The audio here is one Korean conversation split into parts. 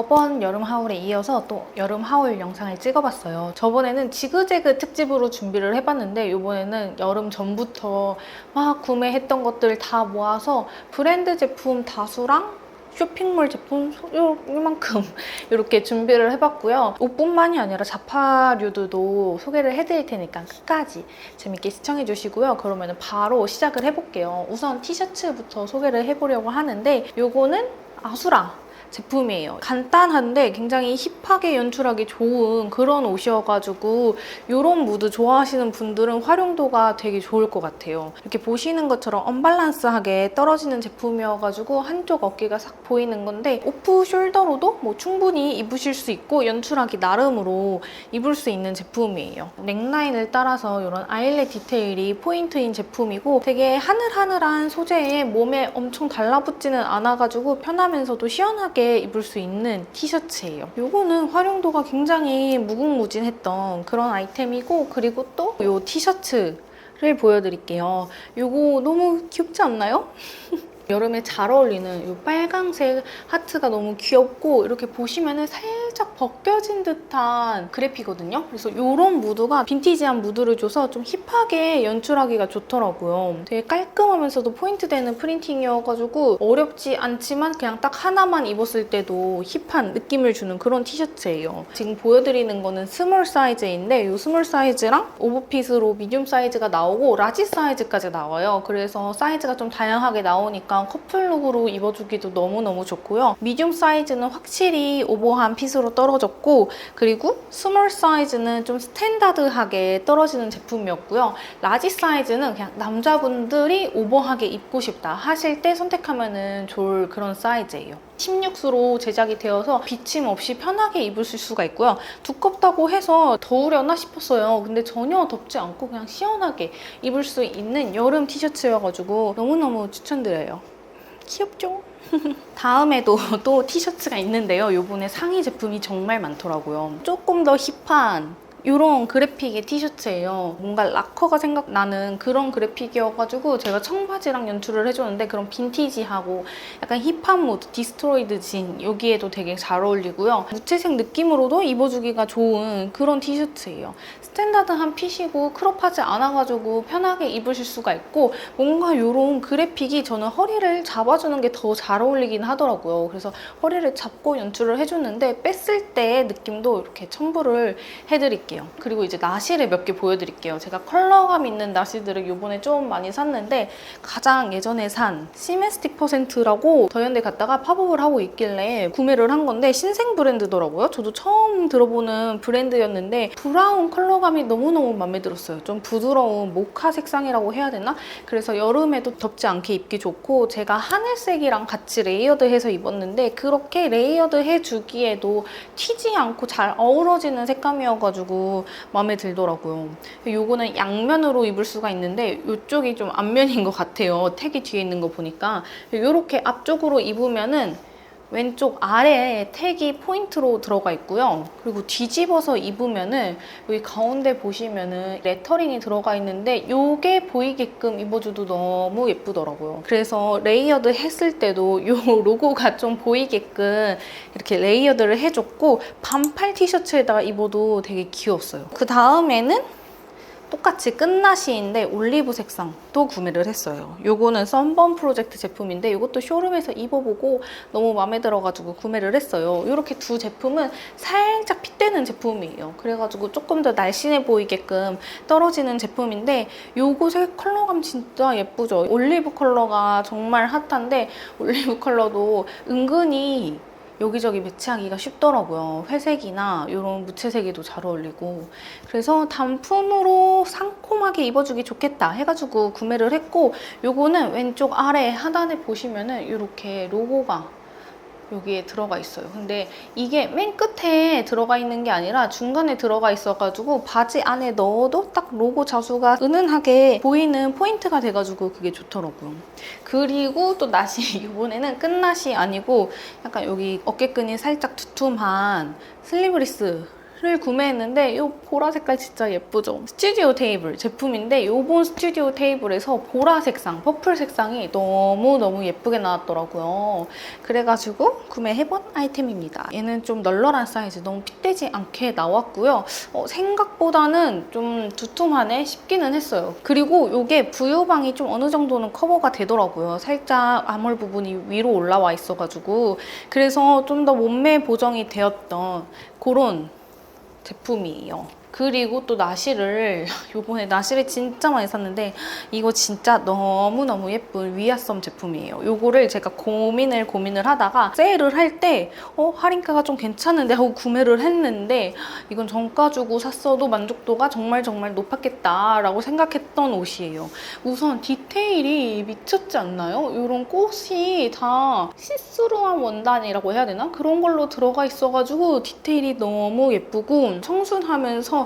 저번 여름 하울에 이어서 또 여름 하울 영상을 찍어봤어요. 저번에는 지그재그 특집으로 준비를 해봤는데 이번에는 여름 전부터 막 구매했던 것들 다 모아서 브랜드 제품 다수랑 쇼핑몰 제품 소- 요, 이만큼 이렇게 준비를 해봤고요. 옷뿐만이 아니라 자파류들도 소개를 해드릴 테니까 끝까지 재밌게 시청해 주시고요. 그러면 바로 시작을 해볼게요. 우선 티셔츠부터 소개를 해보려고 하는데 요거는 아수라 제품이에요. 간단한데 굉장히 힙하게 연출하기 좋은 그런 옷이어가지고 이런 무드 좋아하시는 분들은 활용도가 되게 좋을 것 같아요. 이렇게 보시는 것처럼 언밸런스하게 떨어지는 제품이어가지고 한쪽 어깨가 싹 보이는 건데 오프 숄더로도 뭐 충분히 입으실 수 있고 연출하기 나름으로 입을 수 있는 제품이에요. 넥라인을 따라서 이런 아일렛 디테일이 포인트인 제품이고 되게 하늘하늘한 소재에 몸에 엄청 달라붙지는 않아가지고 편하면서도 시원하게 입을 수 있는 티셔츠예요. 이거는 활용도가 굉장히 무궁무진했던 그런 아이템이고 그리고 또이 티셔츠 를 보여드릴게요. 이거 너무 귀엽지 않나요? 여름에 잘 어울리는 이 빨강색 하트가 너무 귀엽고 이렇게 보시면은 살 짝 벗겨진 듯한 그래피거든요. 그래서 이런 무드가 빈티지한 무드를 줘서 좀 힙하게 연출하기가 좋더라고요. 되게 깔끔하면서도 포인트 되는 프린팅이어가지고 어렵지 않지만 그냥 딱 하나만 입었을 때도 힙한 느낌을 주는 그런 티셔츠예요. 지금 보여드리는 거는 스몰 사이즈인데 이 스몰 사이즈랑 오버핏으로 미디움 사이즈가 나오고 라지 사이즈까지 나와요. 그래서 사이즈가 좀 다양하게 나오니까 커플룩으로 입어주기도 너무너무 좋고요. 미디움 사이즈는 확실히 오버한 핏으로 떨어졌고 그리고 스몰 사이즈는 좀 스탠다드하게 떨어지는 제품이었고요. 라지 사이즈는 그냥 남자분들이 오버하게 입고 싶다 하실 때 선택하면 좋을 그런 사이즈예요. 16수로 제작이 되어서 비침 없이 편하게 입으실 수가 있고요. 두껍다고 해서 더우려나 싶었어요. 근데 전혀 덥지 않고 그냥 시원하게 입을 수 있는 여름 티셔츠여가지고 너무너무 추천드려요. 귀엽죠? 다음에도 또 티셔츠가 있는데요. 요번에 상의 제품이 정말 많더라고요. 조금 더 힙한 이런 그래픽의 티셔츠예요. 뭔가 락커가 생각나는 그런 그래픽이어가지고 제가 청바지랑 연출을 해줬는데 그런 빈티지하고 약간 힙한 모드, 디스트로이드 진 여기에도 되게 잘 어울리고요. 무채색 느낌으로도 입어주기가 좋은 그런 티셔츠예요. 스탠다드한 핏이고 크롭하지 않아가지고 편하게 입으실 수가 있고 뭔가 이런 그래픽이 저는 허리를 잡아주는 게 더 잘 어울리긴 하더라고요. 그래서 허리를 잡고 연출을 해줬는데 뺐을 때의 느낌도 이렇게 첨부를 해드릴게요. 그리고 이제 나시를 몇 개 보여드릴게요. 제가 컬러감 있는 나시들을 요번에 좀 많이 샀는데 가장 예전에 산 시메스틱 퍼센트라고 더현대 갔다가 팝업을 하고 있길래 구매를 한 건데 신생 브랜드더라고요. 저도 처음 들어보는 브랜드였는데 브라운 컬러 감이 너무너무 마음에 들었어요. 좀 부드러운 모카 색상이라고 해야 되나? 그래서 여름에도 덥지 않게 입기 좋고 제가 하늘색이랑 같이 레이어드해서 입었는데 그렇게 레이어드 해주기에도 튀지 않고 잘 어우러지는 색감이어가지고 마음에 들더라고요. 요거는 양면으로 입을 수가 있는데 이쪽이 좀 앞면인 것 같아요. 택이 뒤에 있는 거 보니까 이렇게 앞쪽으로 입으면은 왼쪽 아래에 택이 포인트로 들어가 있고요. 그리고 뒤집어서 입으면은 여기 가운데 보시면은 레터링이 들어가 있는데 이게 보이게끔 입어줘도 너무 예쁘더라고요. 그래서 레이어드 했을 때도 이 로고가 좀 보이게끔 이렇게 레이어드를 해줬고 반팔 티셔츠에다가 입어도 되게 귀여웠어요. 그 다음에는 똑같이 끝나시인데 올리브 색상도 구매를 했어요. 요거는 썬번 프로젝트 제품인데 이것도 쇼룸에서 입어보고 너무 마음에 들어가지고 구매를 했어요. 이렇게 두 제품은 살짝 핏되는 제품이에요. 그래가지고 조금 더 날씬해 보이게끔 떨어지는 제품인데 요것의 컬러감 진짜 예쁘죠. 올리브 컬러가 정말 핫한데 올리브 컬러도 은근히 여기저기 매치하기가 쉽더라고요. 회색이나 이런 무채색에도 잘 어울리고 그래서 단품으로 상콤하게 입어주기 좋겠다 해가지고 구매를 했고 요거는 왼쪽 아래 하단에 보시면은 이렇게 로고가 여기에 들어가 있어요. 근데 이게 맨 끝에 들어가 있는 게 아니라 중간에 들어가 있어가지고 바지 안에 넣어도 딱 로고 자수가 은은하게 보이는 포인트가 돼가지고 그게 좋더라고요. 그리고 또 나시 이번에는 끝나시 아니고 약간 여기 어깨끈이 살짝 두툼한 슬리브리스 를 구매했는데 이 보라 색깔 진짜 예쁘죠? 스튜디오 테이블 제품인데 요번 스튜디오 테이블에서 보라 색상, 퍼플 색상이 너무너무 예쁘게 나왔더라고요. 그래가지고 구매해본 아이템입니다. 얘는 좀 널널한 사이즈, 너무 핏되지 않게 나왔고요. 어, 생각보다는 좀 두툼하네 싶기는 했어요. 그리고 이게 부유방이 좀 어느 정도는 커버가 되더라고요. 살짝 암홀 부분이 위로 올라와 있어가지고 그래서 좀 더 몸매 보정이 되었던 그런 제품이에요. 그리고 또 나시를 요번에 나시를 진짜 많이 샀는데 이거 진짜 너무너무 예쁜 위아썸 제품이에요. 요거를 제가 고민을 고민을 하다가 세일을 할 때 어, 할인가가 좀 괜찮은데 하고 구매를 했는데 이건 정가 주고 샀어도 만족도가 정말 정말 높았겠다라고 생각했던 옷이에요. 우선 디테일이 미쳤지 않나요? 이런 꽃이 다 시스루한 원단이라고 해야 되나? 그런 걸로 들어가 있어가지고 디테일이 너무 예쁘고 청순하면서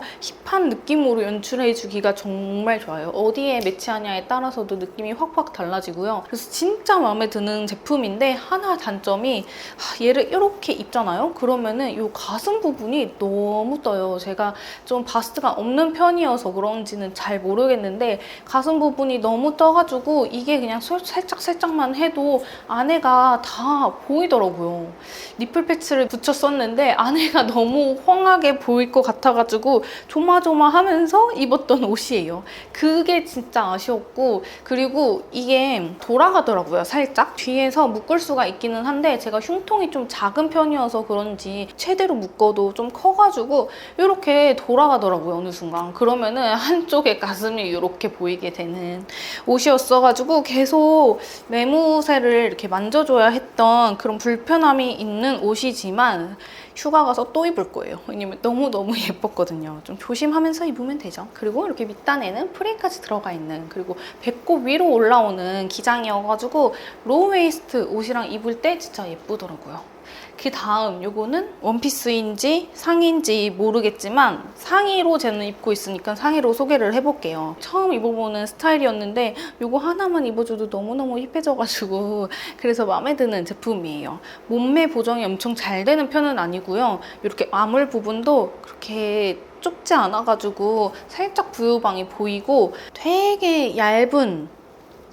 힙한 느낌으로 연출해 주기가 정말 좋아요. 어디에 매치하냐에 따라서도 느낌이 확확 달라지고요. 그래서 진짜 마음에 드는 제품인데 하나 단점이 하, 얘를 이렇게 입잖아요? 그러면은 이 가슴 부분이 너무 떠요. 제가 좀 바스트가 없는 편이어서 그런지는 잘 모르겠는데 가슴 부분이 너무 떠가지고 이게 그냥 살짝 살짝만 해도 안에가 다 보이더라고요. 니플 패치를 붙였었는데 안에가 너무 헝하게 보일 것 같아가지고 조마조마하면서 입었던 옷이에요. 그게 진짜 아쉬웠고 그리고 이게 돌아가더라고요. 살짝 뒤에서 묶을 수가 있기는 한데 제가 흉통이 좀 작은 편이어서 그런지 최대로 묶어도 좀 커가지고 이렇게 돌아가더라고요. 어느 순간 그러면은 한쪽에 가슴이 이렇게 보이게 되는 옷이었어가지고 계속 매무새를 이렇게 만져줘야 했던 그런 불편함이 있는 옷이지만 휴가 가서 또 입을 거예요. 왜냐면 너무너무 예뻤거든요. 좀 조심하면서 입으면 되죠. 그리고 이렇게 밑단에는 프레임까지 들어가 있는 그리고 배꼽 위로 올라오는 기장이어가지고 로우웨이스트 옷이랑 입을 때 진짜 예쁘더라고요. 그 다음 요거는 원피스인지 상의인지 모르겠지만 상의로 저는 입고 있으니까 상의로 소개를 해볼게요. 처음 입어보는 스타일이었는데 요거 하나만 입어줘도 너무너무 힙해져가지고 그래서 마음에 드는 제품이에요. 몸매 보정이 엄청 잘 되는 편은 아니고요. 이렇게 아물 부분도 그렇게 좁지 않아가지고 살짝 부유방이 보이고 되게 얇은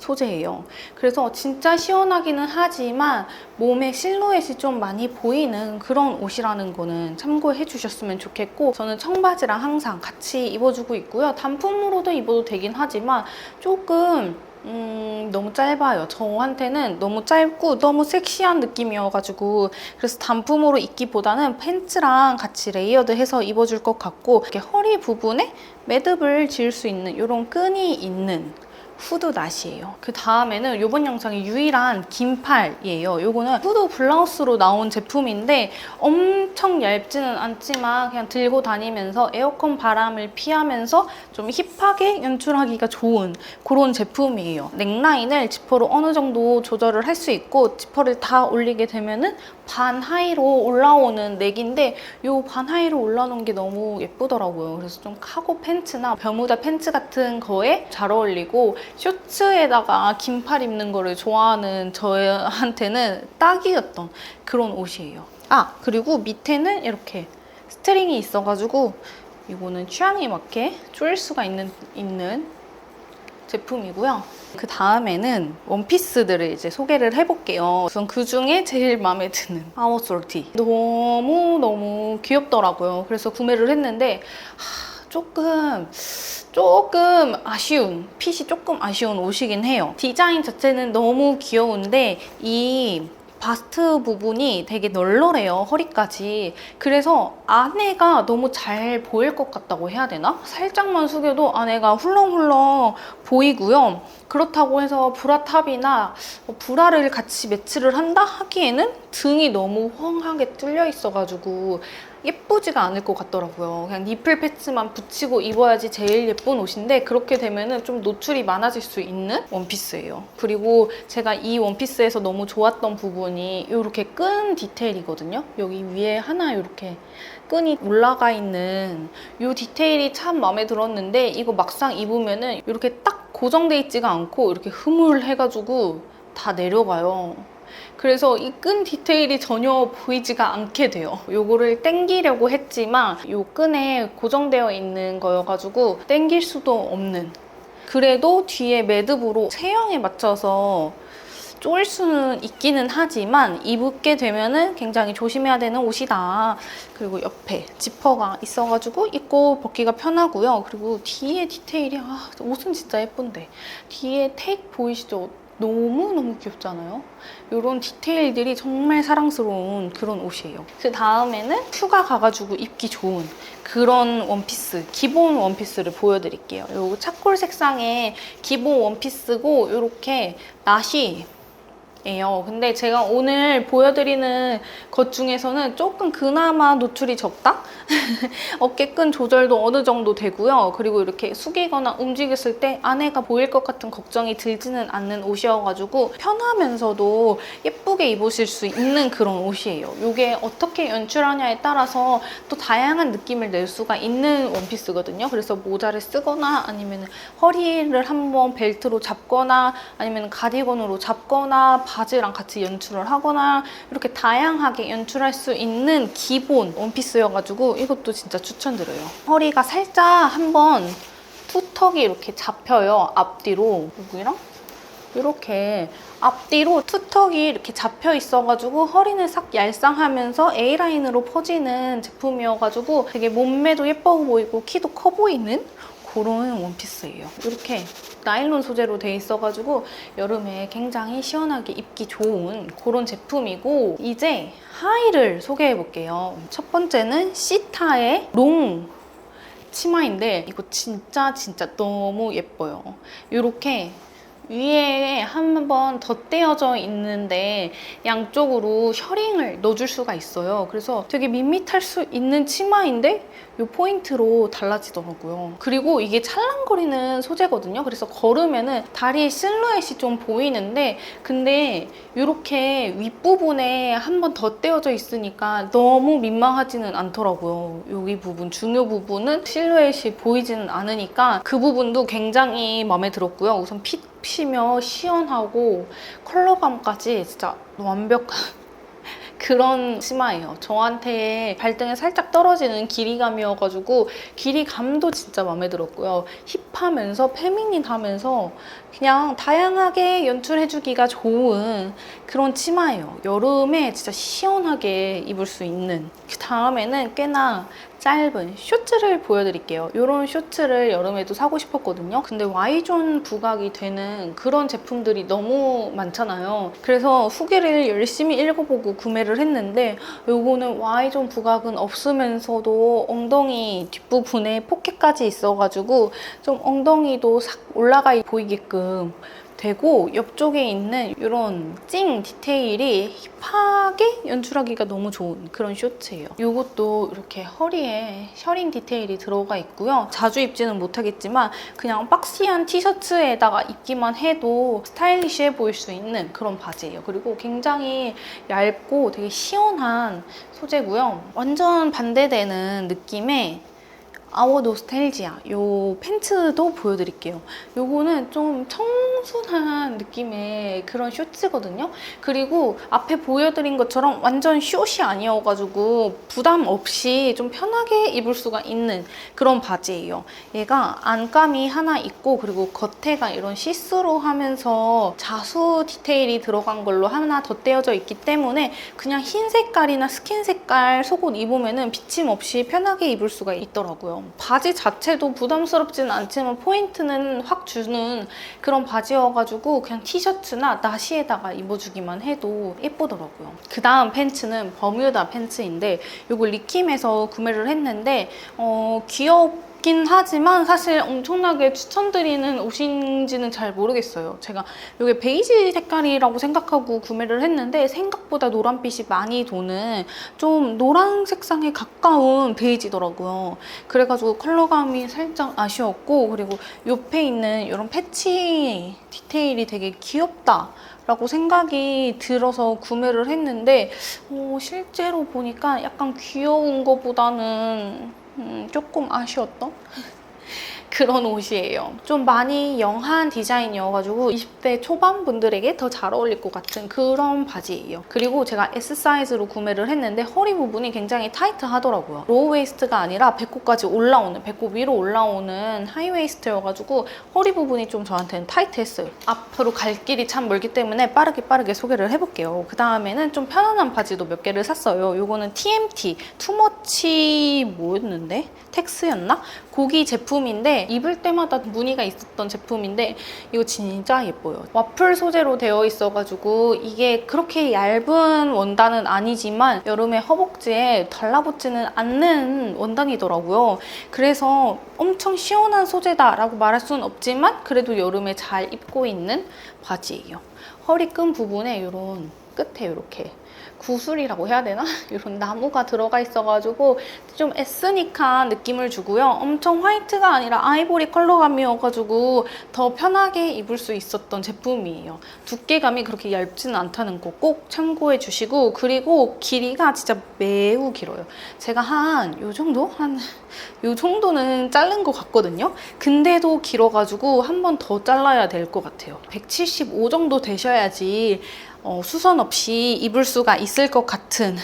소재예요. 그래서 진짜 시원하기는 하지만 몸에 실루엣이 좀 많이 보이는 그런 옷이라는 거는 참고해 주셨으면 좋겠고 저는 청바지랑 항상 같이 입어주고 있고요. 단품으로도 입어도 되긴 하지만 조금 음, 너무 짧아요. 저한테는 너무 짧고 너무 섹시한 느낌이어가지고 그래서 단품으로 입기보다는 팬츠랑 같이 레이어드 해서 입어줄 것 같고 이렇게 허리 부분에 매듭을 지을 수 있는 이런 끈이 있는 후드 나시예요. 그 다음에는 이번 영상의 유일한 긴팔이에요. 이거는 후드 블라우스로 나온 제품인데 엄청 얇지는 않지만 그냥 들고 다니면서 에어컨 바람을 피하면서 좀 힙하게 연출하기가 좋은 그런 제품이에요. 넥라인을 지퍼로 어느 정도 조절을 할 수 있고 지퍼를 다 올리게 되면은 반 하이로 올라오는 넥인데 이 반 하이로 올라오는 게 너무 예쁘더라고요. 그래서 좀 카고 팬츠나 버무다 팬츠 같은 거에 잘 어울리고 쇼츠에다가 긴팔 입는 거를 좋아하는 저한테는 딱이었던 그런 옷이에요. 아 그리고 밑에는 이렇게 스트링이 있어가지고 이거는 취향에 맞게 조일 수가 있는 있는 제품이고요. 그 다음에는 원피스들을 이제 소개를 해볼게요. 우선 그 중에 제일 마음에 드는 아워솔티. 너무너무 귀엽더라고요. 그래서 구매를 했는데 하, 조금 조금 아쉬운 핏이 조금 아쉬운 옷이긴 해요. 디자인 자체는 너무 귀여운데 이 바스트 부분이 되게 널널해요, 허리까지. 그래서 안에가 너무 잘 보일 것 같다고 해야 되나? 살짝만 숙여도 안에가 훌렁훌렁 보이고요. 그렇다고 해서 브라탑이나 뭐 브라를 같이 매치를 한다 하기에는 등이 너무 헝하게 뚫려 있어가지고 예쁘지가 않을 것 같더라고요. 그냥 니플 패치만 붙이고 입어야지 제일 예쁜 옷인데 그렇게 되면은 좀 노출이 많아질 수 있는 원피스예요. 그리고 제가 이 원피스에서 너무 좋았던 부분이 이렇게 끈 디테일이거든요. 여기 위에 하나 이렇게 끈이 올라가 있는 이 디테일이 참 마음에 들었는데 이거 막상 입으면은 이렇게 딱 고정돼 있지가 않고 이렇게 흐물해가지고 다 내려가요. 그래서 이 끈 디테일이 전혀 보이지가 않게 돼요. 요거를 당기려고 했지만 요 끈에 고정되어 있는 거여가지고 당길 수도 없는. 그래도 뒤에 매듭으로 체형에 맞춰서 쪼일 수는 있기는 하지만 입게 되면은 굉장히 조심해야 되는 옷이다. 그리고 옆에 지퍼가 있어가지고 입고 벗기가 편하고요. 그리고 뒤에 디테일이 아 옷은 진짜 예쁜데 뒤에 택 보이시죠? 너무너무 귀엽잖아요. 이런 디테일들이 정말 사랑스러운 그런 옷이에요. 그 다음에는 휴가 가가지고 입기 좋은 그런 원피스, 기본 원피스를 보여드릴게요. 요 차콜 색상의 기본 원피스고 이렇게 나시 예요. 근데 제가 오늘 보여드리는 것 중에서는 조금 그나마 노출이 적다? 어깨끈 조절도 어느 정도 되고요. 그리고 이렇게 숙이거나 움직였을 때 안에가 보일 것 같은 걱정이 들지는 않는 옷이어가지고 편하면서도 예쁘게 입으실 수 있는 그런 옷이에요. 이게 어떻게 연출하냐에 따라서 또 다양한 느낌을 낼 수가 있는 원피스거든요. 그래서 모자를 쓰거나 아니면 허리를 한번 벨트로 잡거나 아니면 가디건으로 잡거나 바지랑 같이 연출을 하거나 이렇게 다양하게 연출할 수 있는 기본 원피스여가지고 이것도 진짜 추천드려요. 허리가 살짝 한번 투턱이 이렇게 잡혀요. 앞뒤로 여기랑 이렇게 앞뒤로 투턱이 이렇게 잡혀 있어가지고 허리는 싹 얄쌍하면서 A라인으로 퍼지는 제품이어가지고 되게 몸매도 예뻐 보이고 키도 커 보이는 그런 원피스예요. 이렇게 나일론 소재로 돼 있어가지고 여름에 굉장히 시원하게 입기 좋은 그런 제품이고 이제 하의를 소개해 볼게요. 첫 번째는 시타의 롱 치마인데 이거 진짜 진짜 너무 예뻐요. 이렇게 위에 한 번 덧대어져 있는데 양쪽으로 셔링을 넣어줄 수가 있어요. 그래서 되게 밋밋할 수 있는 치마인데 이 포인트로 달라지더라고요. 그리고 이게 찰랑거리는 소재거든요. 그래서 걸으면은 다리 실루엣이 좀 보이는데 근데 이렇게 윗부분에 한 번 덧대어져 있으니까 너무 민망하지는 않더라고요. 여기 부분, 중요 부분은 실루엣이 보이지는 않으니까 그 부분도 굉장히 마음에 들었고요. 우선 핏 피며 시원하고 컬러감까지 진짜 완벽한 그런 치마예요. 저한테 발등에 살짝 떨어지는 길이감이어가지고 길이감도 진짜 마음에 들었고요. 힙하면서 페미닌하면서 그냥 다양하게 연출해주기가 좋은 그런 치마예요. 여름에 진짜 시원하게 입을 수 있는. 그 다음에는 꽤나 짧은 쇼츠를 보여드릴게요. 이런 쇼츠를 여름에도 사고 싶었거든요. 근데 Y존 부각이 되는 그런 제품들이 너무 많잖아요. 그래서 후기를 열심히 읽어보고 구매를 했는데 요거는 Y존 부각은 없으면서도 엉덩이 뒷부분에 포켓까지 있어가지고 좀 엉덩이도 싹 올라가 보이게끔 되고 옆쪽에 있는 이런 찡 디테일이 힙하게 연출하기가 너무 좋은 그런 쇼츠예요. 이것도 이렇게 허리에 셔링 디테일이 들어가 있고요. 자주 입지는 못하겠지만 그냥 박시한 티셔츠에다가 입기만 해도 스타일리시해 보일 수 있는 그런 바지예요. 그리고 굉장히 얇고 되게 시원한 소재고요. 완전 반대되는 느낌의 아워 노스텔지아 요 팬츠도 보여드릴게요. 요거는 좀 청순한 느낌의 그런 쇼츠거든요. 그리고 앞에 보여드린 것처럼 완전 숏이 아니어가지고 부담 없이 좀 편하게 입을 수가 있는 그런 바지예요. 얘가 안감이 하나 있고 그리고 겉에가 이런 시스루 하면서 자수 디테일이 들어간 걸로 하나 덧대어져 있기 때문에 그냥 흰 색깔이나 스킨 색깔 속옷 입으면 비침 없이 편하게 입을 수가 있더라고요. 바지 자체도 부담스럽지는 않지만 포인트는 확 주는 그런 바지여가지고 그냥 티셔츠나 나시에다가 입어주기만 해도 예쁘더라고요. 그 다음 팬츠는 버뮤다 팬츠인데 이거 리킴에서 구매를 했는데 어, 귀엽 긴 하지만 사실 엄청나게 추천드리는 옷인지는 잘 모르겠어요. 제가 이게 베이지 색깔이라고 생각하고 구매를 했는데 생각보다 노란빛이 많이 도는 좀 노란 색상에 가까운 베이지더라고요. 그래가지고 컬러감이 살짝 아쉬웠고 그리고 옆에 있는 이런 패치 디테일이 되게 귀엽다. 라고 생각이 들어서 구매를 했는데 어, 실제로 보니까 약간 귀여운 것보다는 음, 조금 아쉬웠던? 그런 옷이에요. 좀 많이 영한 디자인이어가지고 20대 초반 분들에게 더 잘 어울릴 것 같은 그런 바지예요. 그리고 제가 S 사이즈로 구매를 했는데 허리 부분이 굉장히 타이트하더라고요. 로우 웨이스트가 아니라 배꼽까지 올라오는, 배꼽 위로 올라오는 하이 웨이스트여가지고 허리 부분이 좀 저한테는 타이트했어요. 앞으로 갈 길이 참 멀기 때문에 빠르게 빠르게 소개를 해볼게요. 그 다음에는 좀 편안한 바지도 몇 개를 샀어요. 요거는 TMT, 투머치 뭐였는데? 텍스였나? 고기 제품인데 입을 때마다 무늬가 있었던 제품인데 이거 진짜 예뻐요. 와플 소재로 되어 있어가지고 이게 그렇게 얇은 원단은 아니지만 여름에 허벅지에 달라붙지는 않는 원단이더라고요. 그래서 엄청 시원한 소재다라고 말할 수는 없지만 그래도 여름에 잘 입고 있는 바지예요. 허리 끈 부분에 이런 끝에 이렇게 구슬이라고 해야 되나? 이런 나무가 들어가 있어가지고 좀 에스닉한 느낌을 주고요. 엄청 화이트가 아니라 아이보리 컬러감이어가지고 더 편하게 입을 수 있었던 제품이에요. 두께감이 그렇게 얇지는 않다는 거 꼭 참고해 주시고 그리고 길이가 진짜 매우 길어요. 제가 한 요 정도? 한 요 정도는 자른 것 같거든요. 근데도 길어가지고 한 번 더 잘라야 될 것 같아요. 175 정도 되셔야지 어, 수선 없이 입을 수가 있을 것 같은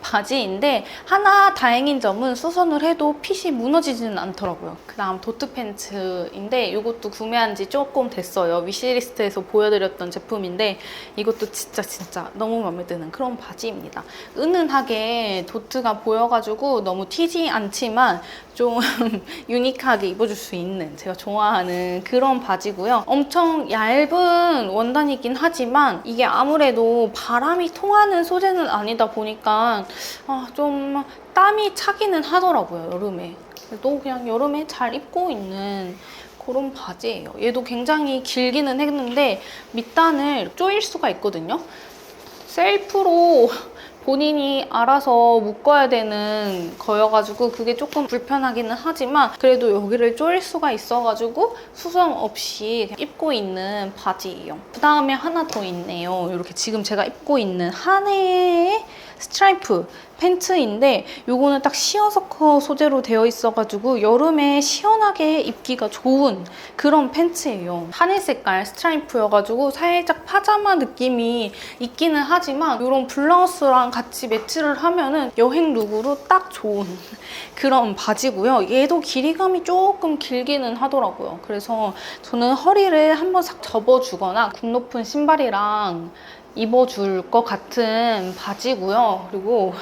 바지인데 하나 다행인 점은 수선을 해도 핏이 무너지지는 않더라고요. 그 다음 도트 팬츠인데 이것도 구매한 지 조금 됐어요. 위시리스트에서 보여드렸던 제품인데 이것도 진짜 진짜 너무 마음에 드는 그런 바지입니다. 은은하게 도트가 보여가지고 너무 튀지 않지만 좀 유니크하게 입어줄 수 있는 제가 좋아하는 그런 바지고요. 엄청 얇은 원단이긴 하지만 이게 아무래도 바람이 통하는 소재는 아니다 보니까 아, 좀 땀이 차기는 하더라고요 여름에. 그래도 그냥 여름에 잘 입고 있는 그런 바지예요. 얘도 굉장히 길기는 했는데 밑단을 조일 수가 있거든요. 셀프로 본인이 알아서 묶어야 되는 거여가지고 그게 조금 불편하기는 하지만 그래도 여기를 조일 수가 있어가지고 수선 없이 입고 있는 바지예요. 그 다음에 하나 더 있네요. 이렇게 지금 제가 입고 있는 한 해의 스트라이프 팬츠인데 요거는 딱 시어서커 소재로 되어 있어가지고 여름에 시원하게 입기가 좋은 그런 팬츠예요. 하늘 색깔 스트라이프여가지고 살짝 파자마 느낌이 있기는 하지만 이런 블라우스랑 같이 매치를 하면은 여행 룩으로 딱 좋은 그런 바지고요. 얘도 길이감이 조금 길기는 하더라고요. 그래서 저는 허리를 한번 싹 접어주거나 굽 높은 신발이랑 입어줄 것 같은 바지고요. 그리고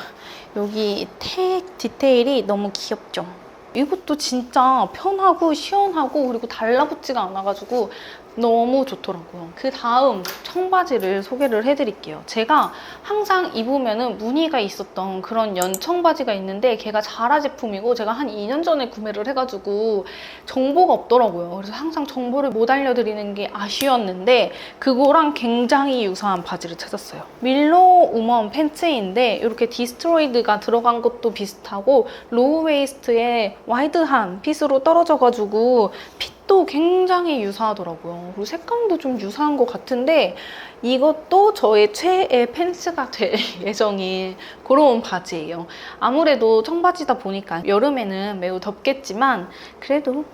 여기 택 디테일이 너무 귀엽죠? 이것도 진짜 편하고 시원하고 그리고 달라붙지가 않아가지고 너무 좋더라고요. 그 다음 청바지를 소개를 해드릴게요. 제가 항상 입으면은 무늬가 있었던 그런 연 청바지가 있는데 걔가 자라 제품이고 제가 한 2년 전에 구매를 해가지고 정보가 없더라고요. 그래서 항상 정보를 못 알려드리는 게 아쉬웠는데 그거랑 굉장히 유사한 바지를 찾았어요. 밀로 우먼 팬츠인데 이렇게 디스트로이드가 들어간 것도 비슷하고 로우 웨이스트에 와이드한 핏으로 떨어져가지고 핏 도 굉장히 유사하더라고요. 그리고 색감도 좀 유사한 것 같은데 이것도 저의 최애 팬츠가 될 예정인 그런 바지예요. 아무래도 청바지다 보니까 여름에는 매우 덥겠지만 그래도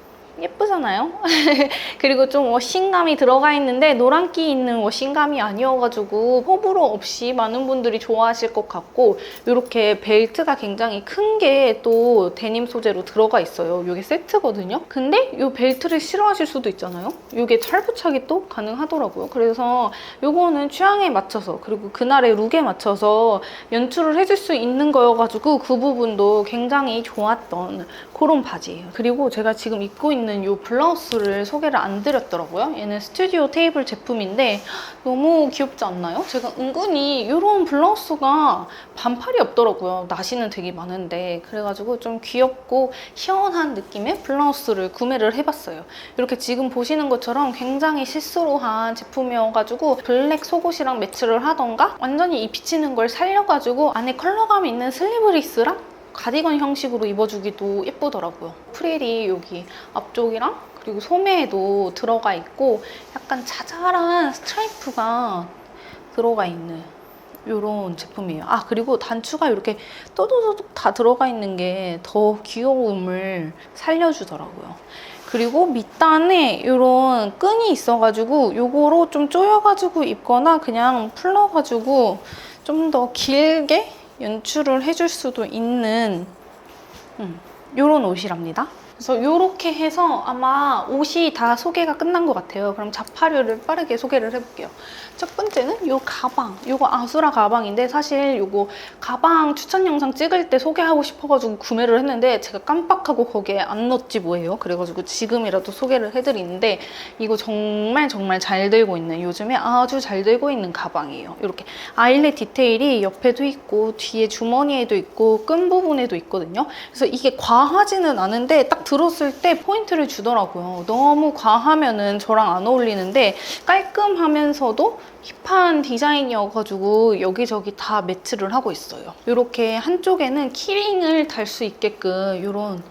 예쁘잖아요? 그리고 좀 워싱감이 들어가 있는데 노란기 있는 워싱감이 아니어가지고 호불호 없이 많은 분들이 좋아하실 것 같고 이렇게 벨트가 굉장히 큰 게 또 데님 소재로 들어가 있어요. 이게 세트거든요. 근데 이 벨트를 싫어하실 수도 있잖아요. 이게 탈부착이 또 가능하더라고요. 그래서 이거는 취향에 맞춰서 그리고 그날의 룩에 맞춰서 연출을 해줄 수 있는 거여가지고 그 부분도 굉장히 좋았던 그런 바지예요. 그리고 제가 지금 입고 있는 이 블라우스를 소개를 안 드렸더라고요. 얘는 스튜디오 테이블 제품인데 너무 귀엽지 않나요? 제가 은근히 이런 블라우스가 반팔이 없더라고요. 나시는 되게 많은데 그래가지고 좀 귀엽고 시원한 느낌의 블라우스를 구매를 해봤어요. 이렇게 지금 보시는 것처럼 굉장히 시스루한 제품이어가지고 블랙 속옷이랑 매치를 하던가 완전히 이 비치는 걸 살려가지고 안에 컬러감 있는 슬리브리스랑 가디건 형식으로 입어주기도 예쁘더라고요. 프릴이 여기 앞쪽이랑 그리고 소매에도 들어가 있고 약간 자잘한 스트라이프가 들어가 있는 이런 제품이에요. 아 그리고 단추가 이렇게 또도도둑 다 들어가 있는 게 더 귀여움을 살려주더라고요. 그리고 밑단에 이런 끈이 있어가지고 요거로 좀 조여가지고 입거나 그냥 풀러가지고 좀 더 길게 연출을 해줄 수도 있는 이런 옷이랍니다. 그래서 이렇게 해서 아마 옷이 다 소개가 끝난 것 같아요. 그럼 자파류를 빠르게 소개를 해볼게요. 첫 번째는 이 가방. 이거 아수라 가방인데 사실 이거 가방 추천 영상 찍을 때 소개하고 싶어가지고 구매를 했는데 제가 깜빡하고 거기에 안 넣었지 뭐예요. 그래가지고 지금이라도 소개를 해드리는데 이거 정말 정말 잘 들고 있는 요즘에 아주 잘 들고 있는 가방이에요. 이렇게 아일렛 디테일이 옆에도 있고 뒤에 주머니에도 있고 끈 부분에도 있거든요. 그래서 이게 과하지는 않은데 딱 들었을 때 포인트를 주더라고요. 너무 과하면은 저랑 안 어울리는데 깔끔하면서도 힙한 디자인이어가지고 여기저기 다 매치를 하고 있어요. 이렇게 한쪽에는 키링을 달 수 있게끔 이런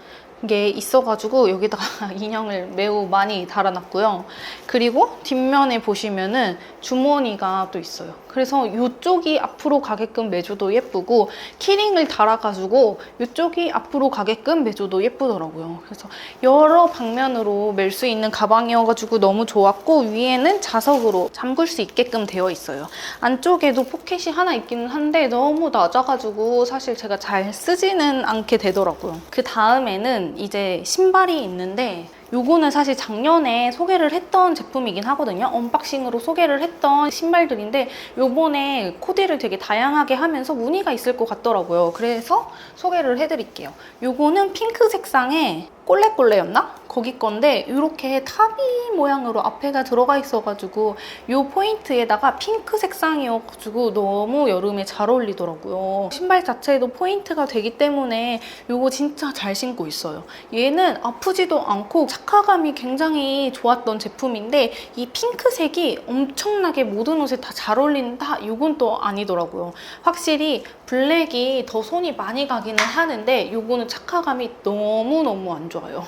게 있어가지고 여기다가 인형을 매우 많이 달아놨고요. 그리고 뒷면에 보시면은 주머니가 또 있어요. 그래서 이쪽이 앞으로 가게끔 매줘도 예쁘고 키링을 달아가지고 이쪽이 앞으로 가게끔 매줘도 예쁘더라고요. 그래서 여러 방면으로 멜 수 있는 가방이어가지고 너무 좋았고 위에는 자석으로 잠글 수 있게끔 되어 있어요. 안쪽에도 포켓이 하나 있기는 한데 너무 낮아가지고 사실 제가 잘 쓰지는 않게 되더라고요. 그 다음에는 이제 신발이 있는데 요거는 사실 작년에 소개를 했던 제품이긴 하거든요. 언박싱으로 소개를 했던 신발들인데 요번에 코디를 되게 다양하게 하면서 무늬가 있을 것 같더라고요. 그래서 소개를 해드릴게요. 요거는 핑크 색상의 꼴레꼴레였나? 거기 건데 이렇게 탑이 모양으로 앞에가 들어가 있어가지고 이 포인트에다가 핑크 색상이어가지고 너무 여름에 잘 어울리더라고요. 신발 자체에도 포인트가 되기 때문에 이거 진짜 잘 신고 있어요. 얘는 아프지도 않고 착화감이 굉장히 좋았던 제품인데 이 핑크색이 엄청나게 모든 옷에 다 잘 어울린다? 이건 또 아니더라고요. 확실히 블랙이 더 손이 많이 가기는 하는데 이거는 착화감이 너무너무 안 좋아요.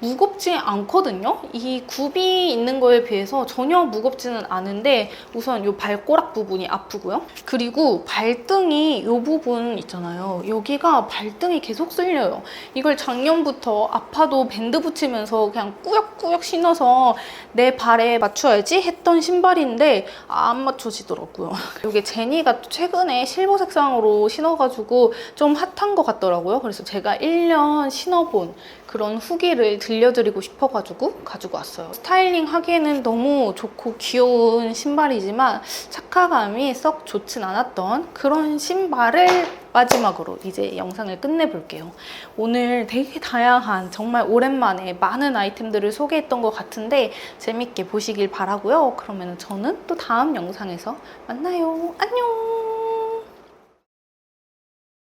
무겁지 않거든요. 이 굽이 있는 거에 비해서 전혀 무겁지는 않은데 우선 이 발꼬락 부분이 아프고요. 그리고 발등이 이 부분 있잖아요. 여기가 발등이 계속 쓸려요. 이걸 작년부터 아파도 밴드 붙이면서 그냥 꾸역꾸역 신어서 내 발에 맞춰야지 했던 신발인데 안 맞춰지더라고요. 이게 제니가 또 최근에 실버 색상으로 신어가지고 좀 핫한 것 같더라고요. 그래서 제가 1년 신어본 그런 후기를 들려드리고 싶어가지고 가지고 왔어요. 스타일링 하기에는 너무 좋고 귀여운 신발이지만 착화감이 썩 좋진 않았던 그런 신발을 마지막으로 이제 영상을 끝내볼게요. 오늘 되게 다양한 정말 오랜만에 많은 아이템들을 소개했던 것 같은데 재밌게 보시길 바라고요. 그러면 저는 또 다음 영상에서 만나요. 안녕!